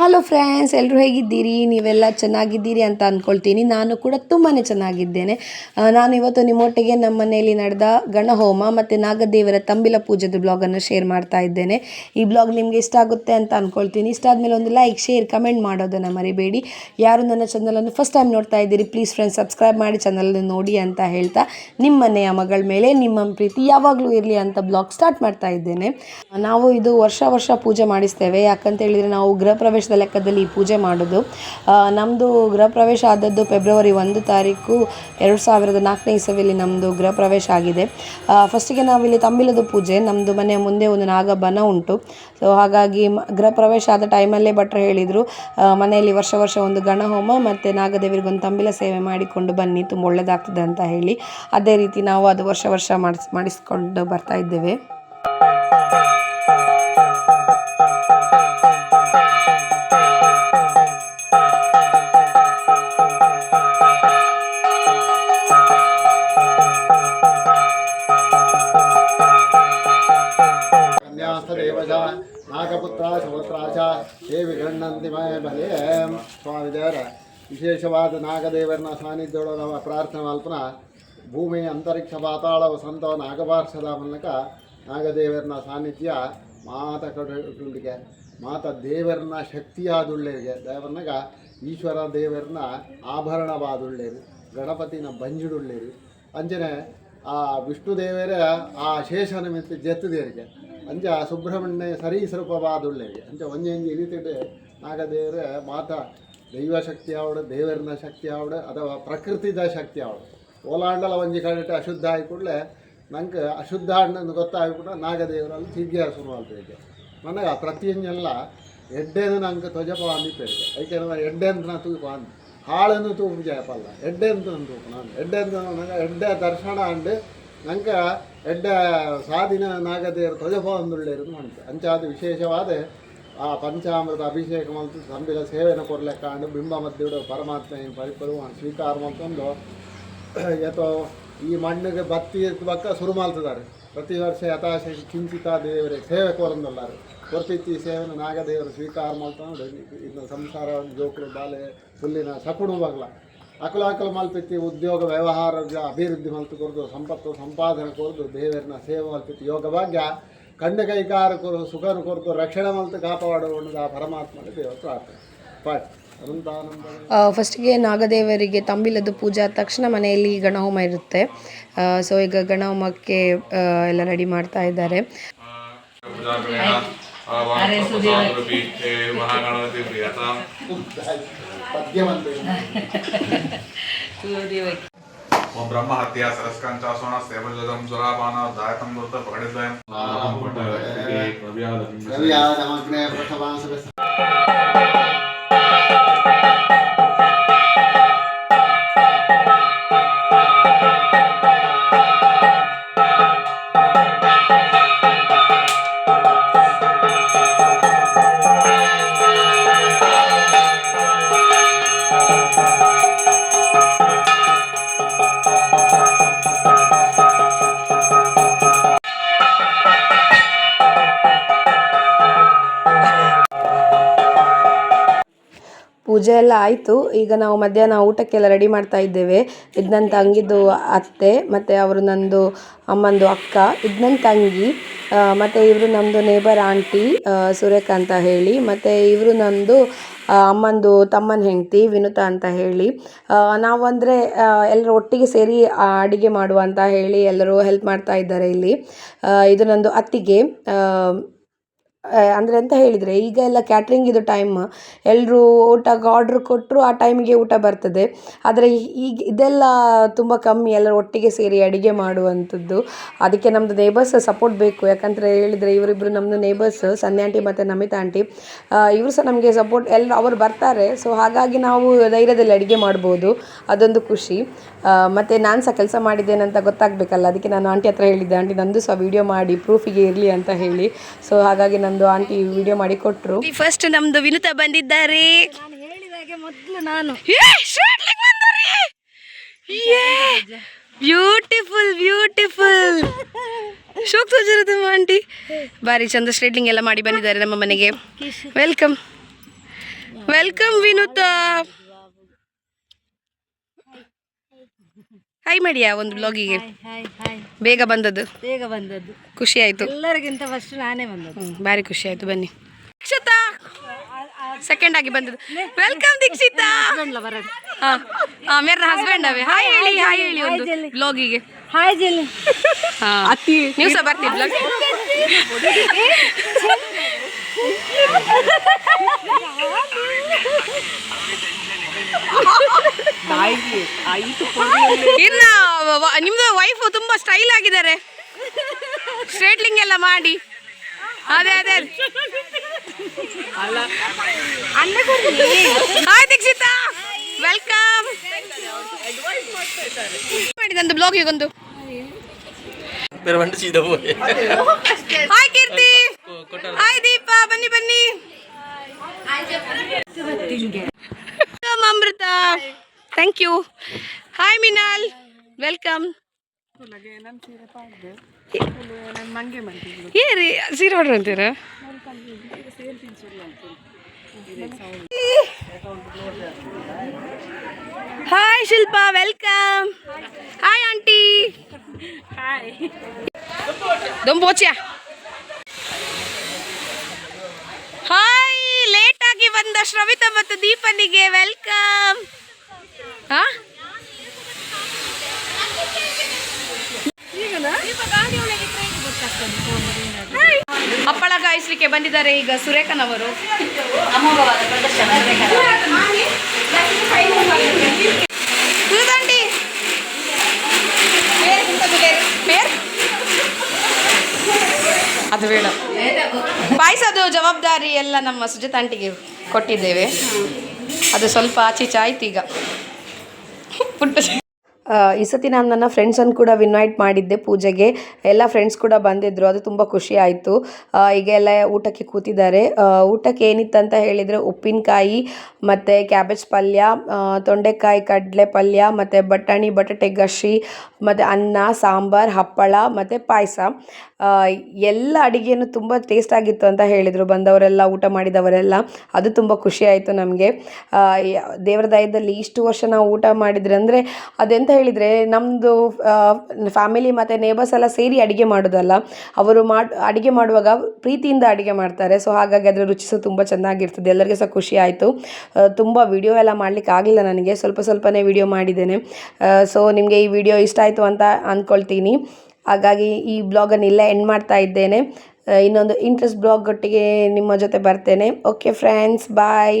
Hello friends ಎಲ್ಲರೂ ಹೇಗಿದ್ದೀರಿ? ನೀವೆಲ್ಲ ಚೆನ್ನಾಗಿದ್ದೀರಿ ಅಂತ ಅಂದ್ಕೊಳ್ತೀನಿ ನಾನು ಕೂಡ ತುಂಬಾ ಚೆನ್ನಾಗಿದ್ದೇನೆ. ನಾನು ಇವತ್ತು ನಿಮ್ಮೊಟ್ಟಿಗೆ ನಮ್ಮ ಮನೆಯಲ್ಲಿ ನಡೆದ ಗಣಹೋಮ ಮತ್ತು ನಾಗದೇವರ ತಂಬಿಲ ಪೂಜೆದ ಬ್ಲಾಗನ್ನು ಶೇರ್ ಮಾಡ್ತಾ ಇದ್ದೇನೆ. ಈ ಬ್ಲಾಗ್ ನಿಮಗೆ ಇಷ್ಟ ಆಗುತ್ತೆ ಅಂತ ಅಂದ್ಕೊಳ್ತೀನಿ ಇಷ್ಟ ಆದಮೇಲೆ ಒಂದು ಲೈಕ್ ಶೇರ್ ಕಮೆಂಟ್ ಮಾಡೋದನ್ನು ಮರಿಬೇಡಿ. ಯಾರು ನನ್ನ ಚಾನಲನ್ನು ಫಸ್ಟ್ ಟೈಮ್ ನೋಡ್ತಾ ಇದ್ದೀರಿ ಪ್ಲೀಸ್ ಫ್ರೆಂಡ್ಸ್ ಸಬ್ಸ್ಕ್ರೈಬ್ ಮಾಡಿ ಚಾನಲನ್ನು ನೋಡಿ ಅಂತ ಹೇಳ್ತಾ ನಿಮ್ಮ ಮನೆಯ ಮಗಳ ಮೇಲೆ, ನಿಮ್ಮ ಪ್ರೀತಿ ಯಾವಾಗಲೂ ಇರಲಿ ಅಂತ ಬ್ಲಾಗ್ ಸ್ಟಾರ್ಟ್ ಮಾಡ್ತಾ ಇದ್ದೇನೆ. ನಾವು ಇದು ವರ್ಷ ವರ್ಷ ಪೂಜೆ ಮಾಡಿಸ್ತೇವೆ. ಯಾಕಂತ ಹೇಳಿದರೆ ನಾವು ಗೃಹ ಪ್ರವೇಶದ ಲೆಕ್ಕದಲ್ಲಿ ಈ ಪೂಜೆ ಮಾಡೋದು. ನಮ್ಮದು ಗೃಹ ಪ್ರವೇಶ ಆದದ್ದು ಫೆಬ್ರವರಿ ಒಂದು ತಾರೀಕು ಎರಡು ಸಾವಿರದ ನಾಲ್ಕನೇ ಇಸವಿಯಲ್ಲಿ ನಮ್ಮದು ಗೃಹ ಪ್ರವೇಶ ಆಗಿದೆ. ಫಸ್ಟಿಗೆ ನಾವಿಲ್ಲಿ ತಂಬಿಲದ ಪೂಜೆ ನಮ್ಮದು ಮನೆಯ ಮುಂದೆ ಒಂದು ನಾಗಬನ ಉಂಟು. ಸೊ ಹಾಗಾಗಿ ಗೃಹ ಪ್ರವೇಶ ಆದ ಟೈಮಲ್ಲೇ ಭಟ್ರು ಹೇಳಿದರು ಮನೆಯಲ್ಲಿ ವರ್ಷ ವರ್ಷ ಒಂದು ಗಣಹೋಮ ಮತ್ತು ನಾಗದೇವರಿಗೊಂದು ತಂಬಿಲ ಸೇವೆ ಮಾಡಿಕೊಂಡು ಬನ್ನಿ, ತುಂಬ ಒಳ್ಳೆಯದಾಗ್ತದೆ ಅಂತ ಹೇಳಿ. ಅದೇ ರೀತಿ ನಾವು ಅದು ವರ್ಷ ವರ್ಷ ಮಾಡಿಸ್, ಮಾಡಿಸ್ಕೊಂಡು ಬರ್ತಾ ಇದ್ದೇವೆ. ನಾಗಪುತ್ರ ಸುಭದ್ರ ಚ ದೇವಿ ಗಣ್ಣಂತಿ ಮಯ ಬಲೆ ಸ್ವಾಮಿ ದೇವರ ವಿಶೇಷವಾದ ನಾಗದೇವರನ ಸಾನ್ನಿಧ್ಯ ನಾವು ಪ್ರಾರ್ಥನೆ ಮಲ್ಪನ ಭೂಮಿ ಅಂತರಿಕ್ಷ ಪಾತಾಳ ವಸಂತ ನಾಗಪಾರ್ಷದ ಮೂಲಕ ನಾಗದೇವರನ ಸಾನ್ನಿಧ್ಯ ಮಾತ ಕಡುಗೆ ಮಾತ ದೇವರನ ಶಕ್ತಿಯಾದುಳ್ಳೇರಿಗೆ ದೇವರನಾಗ ಈಶ್ವರ ದೇವರನ ಆಭರಣವಾದುಳ್ಳೇರು ಗಣಪತಿನ ಬಂಜಿಡುಳ್ಳೇರು ಅಂಜನೆ, ಆ ವಿಷ್ಣು ದೇವರೇ ಆ ಶೇಷ ನಿಮಿತ್ತ ಜತ್ತದೇರಿಗೆ ಅಂಚ ಸುಬ್ರಹ್ಮಣ್ಯ ಸರೀಸೃಪವಾದುಳ್ಳೇರಿಗೆ ಅಂಚ ಒಂಜಿ ಒಂಜಿ ಇಳಿತಿಟ್ಟು ನಾಗದೇವರ ಮಾತ ದೈವ ಶಕ್ತಿ ಆವಡು ದೇವರನ ಶಕ್ತಿ ಆವಡು, ಅಥವಾ ಪ್ರಕೃತಿದ ಶಕ್ತಿ ಆವಡು. ಓಲಾಂಡಲ ಒಂಜಿ ಕಡೆ ಅಶುದ್ಧ ಆಗಿ ಕೂಡಲೇ ನಂಗೆ ಅಶುದ್ಧ ಗೊತ್ತಾಗಿ ಕೂಡ ನಾಗದೇವರಲ್ಲಿ ಸಿಗ್ಗಿಯ ಶುರು ಆಗ್ತದೆ ನನಗೆ ಪ್ರತಿಯೊಂದೆಲ್ಲ ಎಡ್ಡೆನ ನಂಗೆ ತ್ವಜಪ ಅಂದಿಪ್ಪೇರಿಗೆ ಯಾಕೆಂದ್ರೆ ಎಡ್ಡೆ ಅಂತ ನಾ ತೂಪ ಅಂದ್ ಹಾಳನ್ನು ತೂಪು ಜಯಪಲ್ಲ ಎಡ್ಡೆ ಅಂತ ನಾನು ತೂಪು ನಾನು ಎಡ್ಡೆ ಅಂತ ನನಗೆ ಎಡ್ಡೆ ದರ್ಶನ ಅಂಡು ನಂಗೆ ಎಡ್ಡ ಸಾಧಿನ ನಾಗದೇವರು ತ್ವಜಪ ಅಂದುಳ್ಳೇರು ಮಾಡ್ತೆ ಅಂಚಾದ ವಿಶೇಷವಾದ ಆ ಪಂಚಾಮೃತ ಅಭಿಷೇಕ ಮಂತ್ ತಂಬಿಲ ಸೇವೆನ ಕೊರ್ಲೆಕ್ಕ ಅಂಡು ಬಿಂಬ ಮದ್ದಿಡು ಪರಮಾತ್ಮ ಪರಿಪರು ಸ್ವೀಕಾರ ಮಲ್ತೊಂದು ಯಥೋ ಈ ಮಣ್ಣಿಗೆ ಬತ್ತಿ ಬಕ್ಕ ಶುರು ಮಾಡ್ತಿದ್ದಾರೆ ಪ್ರತಿ ವರ್ಷ ಯಥಾಶಕ್ತಿ ಕಿಂಚಿತ ದೇವರಿಗೆ ಸೇವೆ ಕೋರಂದಲ್ಲಾರು. ಕೊರ್ತಿತ್ತಿ ಸೇವೆನ ನಾಗದೇವರು ಸ್ವೀಕಾರ ಮಾಡ್ತಾನೆ ಇನ್ನು ಸಂಸಾರ ಜೋಕರು ಬಾಲೆ ಹುಲ್ಲಿನ ಸಕುಣು ಬಗ್ಲ. ಅಕಲ ಮಲ್ಪಿತಿ ಉದ್ಯೋಗ ವ್ಯವಹಾರ ಅಭಿವೃದ್ಧಿ ಮಲ್ತು ಕೊರ್ದು ಸಂಪತ್ತು ಸಂಪಾದನೆ ಕೊರ್ದು ದೇವರನ್ನ ಸೇವೆ ಮಲ್ಪಿತಿ ಯೋಗ ಭಾಗ್ಯ ಕಂಡ ಕೈಕಾರ ಕೊರು ಸುಖನು ಕೊರ್ದು ರಕ್ಷಣೆ ಮಲ್ತು ಕಾಪಾಡುವ ಆ ಪರಮಾತ್ಮನ ದೇವ ಪ್ರಾರ್ಥನೆ ಪಾಠ ಫಸ್ಟಿಗೆ ನಾಗದೇವರಿಗೆ ತಂಬಿಲದ್ದು ಪೂಜಾ ಆದ ತಕ್ಷಣ ಮನೆಯಲ್ಲಿ ಗಣಹೋಮ ಇರುತ್ತೆ ಸೊ ಈಗ ಗಣಹೋಮಕ್ಕೆ ಎಲ್ಲ ರೆಡಿ ಮಾಡ್ತಾ ಇದ್ದಾರೆ ಮಹಾಗಣಪತಿ ಪದ್ಯವಂತ ಓಂ ಬ್ರಹ್ಮ ಹತ್ಯ ಸರಸ್ಕಂಚ ಸೋಣ ಸೇವಜದಂ ಸುರಾಪಾನ ದಾಯತಂ ದುರ್ತ ಪಕಡಿದ್ವಯಂ ರವಿಯಾದಮಗ್ನೆ ಪ್ರಥಮಾಸದ ಪೂಜೆ ಎಲ್ಲ ಆಯಿತು. ಈಗ ನಾವು ಮಧ್ಯಾಹ್ನ ಊಟಕ್ಕೆಲ್ಲ ರೆಡಿ ಮಾಡ್ತಾ ಇದ್ದೇವೆ. ಇದು ನನ್ನ ತಂಗಿದು ಅತ್ತೆ, ಮತ್ತು ಅವರು ನಂದು ಅಮ್ಮಂದು ಅಕ್ಕ ಇದು ನನ್ನ ತಂಗಿ ಮತ್ತು ಇವರು ನಮ್ಮದು ನೇಬರ್ ಆಂಟಿ ಸುರೇಖ ಅಂತ ಹೇಳಿ, ಮತ್ತು ಇವರು ನಂದು ಅಮ್ಮಂದು ತಮ್ಮನ ಹೆಂಡತಿ ವಿನುತಾ ಅಂತ ಹೇಳಿ. ನಾವು ಅಂದರೆ ಎಲ್ಲರೂ ಒಟ್ಟಿಗೆ ಸೇರಿ ಅಡುಗೆ ಮಾಡುವ ಅಂತ ಹೇಳಿ ಎಲ್ಲರೂ ಹೆಲ್ಪ್ ಮಾಡ್ತಾ ಇದ್ದಾರೆ ಇಲ್ಲಿ. ಇದು ನಂದು ಅತ್ತಿಗೆ. ಅಂದರೆ ಎಂತ ಹೇಳಿದರೆ, ಈಗ ಎಲ್ಲ ಕ್ಯಾಟ್ರಿಂಗಿದು ಟೈಮ್ ಎಲ್ಲರೂ ಊಟಕ್ಕೆ ಆರ್ಡ್ರ್ ಕೊಟ್ಟರು ಆ ಟೈಮಿಗೆ ಊಟ ಬರ್ತದೆ. ಆದರೆ ಈಗ ಇದೆಲ್ಲ ತುಂಬ ಕಮ್ಮಿ, ಎಲ್ಲರೂ ಒಟ್ಟಿಗೆ ಸೇರಿ ಅಡುಗೆ ಮಾಡುವಂಥದ್ದು. ಅದಕ್ಕೆ ನಮ್ಮದು ನೇಬರ್ಸ್ ಸಪೋರ್ಟ್ ಬೇಕು. ಯಾಕಂದರೆ ಹೇಳಿದರೆ ಇವರಿಬ್ಬರು ನಮ್ಮದು ನೇಬರ್ಸ್ ಸನ್ನೆ ಆಂಟಿ ಮತ್ತು ನಮಿತಾ ಆಂಟಿ ಇವರು ಸಹ ನಮಗೆ ಸಪೋರ್ಟ್ ಎಲ್ಲ ಅವರು ಬರ್ತಾರೆ. ಸೊ ಹಾಗಾಗಿ ನಾವು ಧೈರ್ಯದಲ್ಲಿ ಅಡುಗೆ ಮಾಡ್ಬೋದು. ಅದೊಂದು ಖುಷಿ. ಮತ್ತು ನಾನು ಸಹ ಕೆಲಸ ಮಾಡಿದ್ದೇನೆ ಅಂತ ಗೊತ್ತಾಗಬೇಕಲ್ಲ. ಅದಕ್ಕೆ ನಾನು ಆಂಟಿ ಹತ್ರ ಹೇಳಿದ್ದೆ ಆಂಟಿ ನಂದು ಸಹ ವಿಡಿಯೋ ಮಾಡಿ ಪ್ರೂಫಿಗೆ ಇರಲಿ ಅಂತ ಹೇಳಿ. ಸೊ ಹಾಗಾಗಿ ನಂದು ಆಂಟಿ ವಿಡಿಯೋ ಮಾಡಿ ಕೊಟ್ಟರು ಫಸ್ಟ್ ನಮ್ದು ವಿನುತಾ ಬಂದಿದ್ದಾರೆ. ಮೊದಲು ನಾನು. ಬ್ಯೂಟಿಫುಲ್ ಬ್ಯೂಟಿಫುಲ್ ಶೋಕ್ ಆಂಟಿ. ಭಾರಿ ಚಂದ ಸ್ಟ್ರೇಟ್ಲಿಂಗ್ ಎಲ್ಲ ಮಾಡಿ ಬಂದಿದ್ದಾರೆ ನಮ್ಮ ಮನೆಗೆ. Welcome welcome Vinuta. ಹಾಯ್ ಮಾಡಿಯಾ ಒಂದು ಬ್ಲಾಗಿಗೆ ಹಾಯ್ ಹಾಯ್ ಹಾಯ್ ಬೇಗ ಬಂದದ್ದು. ಬೇಗ ಬಂದದ್ದು. ಖುಷಿ ಆಯ್ತು. ಎಲ್ಲರಿಗಿಂತ ಫಸ್ಟ್ ನಾನೇ ಬಂದದ್ದು. ಭಾರಿ ಖುಷಿ ಆಯ್ತು ಬನ್ನಿ. ದೀಕ್ಷಿತಾ! ಸೆಕೆಂಡ್ ಆಗಿ ಬಂದದ್ದು. ವೆಲ್ಕಮ್ ದೀಕ್ಷಿತಾ! ಮೇರ್ನ ಹಸ್ಬೆಂಡ್ ಅವೇ. ಹಾಯ್ ಹೇಳಿ ಹಾಯ್ ಹೇಳಿ ಒಂದು ಬ್ಲಾಗಿಗೆ ಹಾಯ್ ಜೆಲ್ಲಿ ಹಾ. ನೀವು ಸಹ ಬರ್ತೀವಿ ಬ್ಲಾಗ್ ಇನ್ನ ನಿಮ್ದು ವೈಫ್ ತುಂಬಾ ಸ್ಟೈಲ್ ಆಗಿದ್ದಾರೆ. ಸ್ಟ್ರೇಟ್ಲಿಂಗ್ ಎಲ್ಲ ಮಾಡಿ. ಅದೇ ಅದೇ. ಹಾಯ್ ದೀಕ್ಷಿತಾ. ವೆಲ್ಕಮ್ ಮಾಡಿದಂದು ಬ್ಲಾಗಿಗೆ ಒಂದು ಹಾಯ್ ಕೀರ್ತಿ. ಹಾಯ್ ದೀಪಾ. ಬನ್ನಿ ಬನ್ನಿ. Thank you. Hi Minal welcome ಏರಿ ಸೀರೆ ಹೊಡ್ರಿ ಅಂತೀರ? Hi Shilpa. Welcome hi aunty ದೊಂಬೋಚ್ಯಾ hi late ಆಗಿ ಬಂದ ಶ್ರವಿತಾ ಮತ್ತು ದೀಪನಿಗೆ. ವೆಲ್ಕಮ್ ಹಾ ಹಪ್ಪಳ ಕಾಯಿಸ್ಲಿಕ್ಕೆ ಬಂದಿದ್ದಾರೆ ಈಗ ಸುರೇಖನವರು ಅದು ಬೇಡ. ಪಾಯಸದು ಜವಾಬ್ದಾರಿ ಎಲ್ಲ ನಮ್ಮ ಸುಜಾತ ಆಂಟಿಗೆ ಕೊಟ್ಟಿದ್ದೇವೆ. ಅದು ಸ್ವಲ್ಪ ಆಚೀಚೆ ಆಯ್ತು ಈಗ. ಪುಟ್ಟ ಈ ಸತಿ ನಾನು ನನ್ನ ಫ್ರೆಂಡ್ಸನ್ನು ಕೂಡ ಇನ್ವೈಟ್ ಮಾಡಿದ್ದೆ ಪೂಜೆಗೆ. ಎಲ್ಲ ಫ್ರೆಂಡ್ಸ್ ಕೂಡ ಬಂದಿದ್ದರು ಅದು ತುಂಬ ಖುಷಿ ಆಯಿತು. ಈಗ ಎಲ್ಲ ಊಟಕ್ಕೆ ಕೂತಿದ್ದಾರೆ. ಊಟಕ್ಕೆ ಏನಿತ್ತಂತ ಹೇಳಿದರೆ ಉಪ್ಪಿನಕಾಯಿ, ಮತ್ತು ಕ್ಯಾಬೇಜ್ ಪಲ್ಯ ತೊಂಡೆಕಾಯಿ ಕಡಲೆ ಪಲ್ಯ, ಮತ್ತು ಬಟಾಣಿ, ಬಟಾಟೆ ಗಶಿ ಮತ್ತು ಅನ್ನ, ಸಾಂಬಾರು, ಹಪ್ಪಳ, ಮತ್ತು ಪಾಯಸ. ಎಲ್ಲ ಅಡುಗೆಯೂ ತುಂಬ ಟೇಸ್ಟ್ ಆಗಿತ್ತು ಅಂತ ಹೇಳಿದರು ಬಂದವರೆಲ್ಲ, ಊಟ ಮಾಡಿದವರೆಲ್ಲ. ಅದು ತುಂಬ ಖುಷಿ ಆಯಿತು ನಮಗೆ. ದೇವರ ದಯದಲ್ಲಿ ಇಷ್ಟು ವರ್ಷ ನಾವು ಊಟ ಮಾಡಿದ್ರೆ ಅಂದರೆ ಅದೆಂತ ಹೇಳಿದರೆ ನಮ್ಮದು ಫ್ಯಾಮಿಲಿ ಮತ್ತು ನೇಬರ್ಸ್ ಎಲ್ಲ ಸೇರಿ ಅಡುಗೆ ಮಾಡೋದಲ್ಲ, ಅವರು ಮಾಡಿ, ಅಡುಗೆ ಮಾಡುವಾಗ ಪ್ರೀತಿಯಿಂದ ಅಡುಗೆ ಮಾಡ್ತಾರೆ. ಸೊ ಹಾಗಾಗಿ ಅದರ ರುಚಿ ಸಹ ತುಂಬ ಚೆನ್ನಾಗಿರ್ತದೆ. ಎಲ್ಲರಿಗೂ ಸಹ ಖುಷಿ ಆಯಿತು. ತುಂಬ ವಿಡಿಯೋ ಎಲ್ಲ ಮಾಡಲಿಕ್ಕೆ ಆಗಲಿಲ್ಲ ನನಗೆ. ಸ್ವಲ್ಪ ಸ್ವಲ್ಪನೇ ವಿಡಿಯೋ ಮಾಡಿದ್ದೇನೆ. ಸೊ ನಿಮಗೆ ಈ ವಿಡಿಯೋ ಇಷ್ಟ ಆಯಿತು ಅಂತ ಅಂದ್ಕೊಳ್ತೀನಿ ಹಾಗಾಗಿ ಈ ಬ್ಲಾಗನ್ನು ಇಲ್ಲೇ ಎಂಡ್ ಮಾಡ್ತಾ ಇದ್ದೇನೆ. ಇನ್ನೊಂದು ಇಂಟ್ರೆಸ್ಟ್ ಬ್ಲಾಗ್ ಒಟ್ಟಿಗೆ ನಿಮ್ಮ ಜೊತೆ ಬರ್ತೇನೆ. Okay friends bye